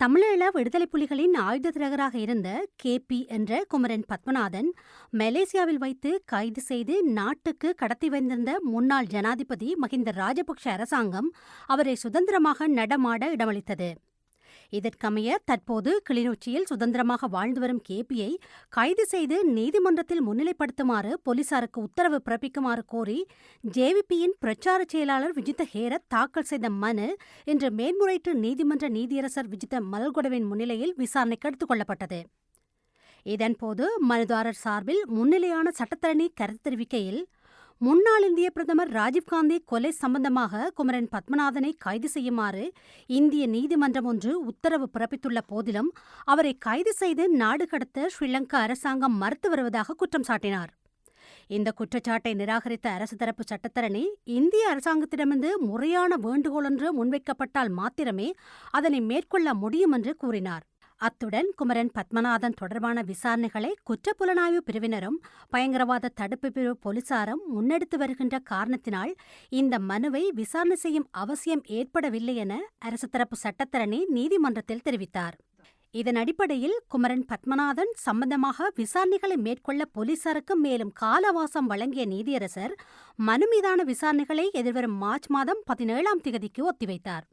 தமிழீழ விடுதலை புலிகளின் ஆயுத திரகராக இருந்த கே பி என்ற குமரன் பத்மநாதன் மலேசியாவில் வைத்து கைது செய்து நாட்டுக்கு கடத்தி வந்திருந்த முன்னாள் ஜனாதிபதி மஹிந்த ராஜபக்ஷ அரசாங்கம் அவரை சுதந்திரமாக நடமாட இடமளித்தது. இதற்கமைய தற்போது கிளிநொச்சியில் சுதந்திரமாக வாழ்ந்து வரும் கேபியை கைது செய்து நீதிமன்றத்தில் முன்னிலைப்படுத்துமாறு போலீசாருக்கு உத்தரவு பிறப்பிக்குமாறு கோரி ஜேவிபியின் பிரச்சார செயலாளர் விஜித ஹேரத் தாக்கல் செய்த மனு இன்று மேன்முறையீட்டு நீதிமன்ற நீதியரசர் விஜித மலர்கொடவின் முன்னிலையில் விசாரணைக்கு எடுத்துக் கொள்ளப்பட்டது. இதன்போது மனுதாரர் சார்பில் முன்னிலையான சட்டத்தரணி கருத்து தெரிவிக்கையில் முன்னாள் இந்திய பிரதமர் ராஜீவ்காந்தி கொலை சம்பந்தமாக குமரன் பத்மநாதனை கைது செய்யுமாறு இந்திய நீதிமன்றம் ஒன்று உத்தரவு பிறப்பித்துள்ள போதிலும் அவரை கைது செய்து நாடு கடத்த ஸ்ரீலங்கா அரசாங்கம் மறுத்து வருவதாக குற்றம் சாட்டினார். இந்த குற்றச்சாட்டை நிராகரித்த அரசு தரப்பு சட்டத்தரணி இந்திய அரசாங்கத்திடமிருந்து முறையான வேண்டுகோள் ஒன்று முன்வைக்கப்பட்டால் மாத்திரமே அதனை மேற்கொள்ள முடியும் என்று கூறினார். அத்துடன் குமரன் பத்மநாதன் தொடர்பான விசாரணைகளை குற்றப்புலனாய்வு பிரிவினரும் பயங்கரவாத தடுப்பு பிரிவு போலீசாரும் முன்னெடுத்து வருகின்ற காரணத்தினால் இந்த மனுவை விசாரணை செய்யும் அவசியம் ஏற்படவில்லை என அரசு தரப்பு சட்டத்தரணி நீதிமன்றத்தில் தெரிவித்தார். இதன் அடிப்படையில் குமரன் பத்மநாதன் சம்பந்தமாக விசாரணைகளை மேற்கொள்ள போலீசாருக்கு மேலும் காலவாசம் வழங்கிய நீதியரசர் மனு மீதான விசாரணைகளை எதிர்வரும் மார்ச் மாதம் பதினேழாம் திகதிக்கு ஒத்திவைத்தார்.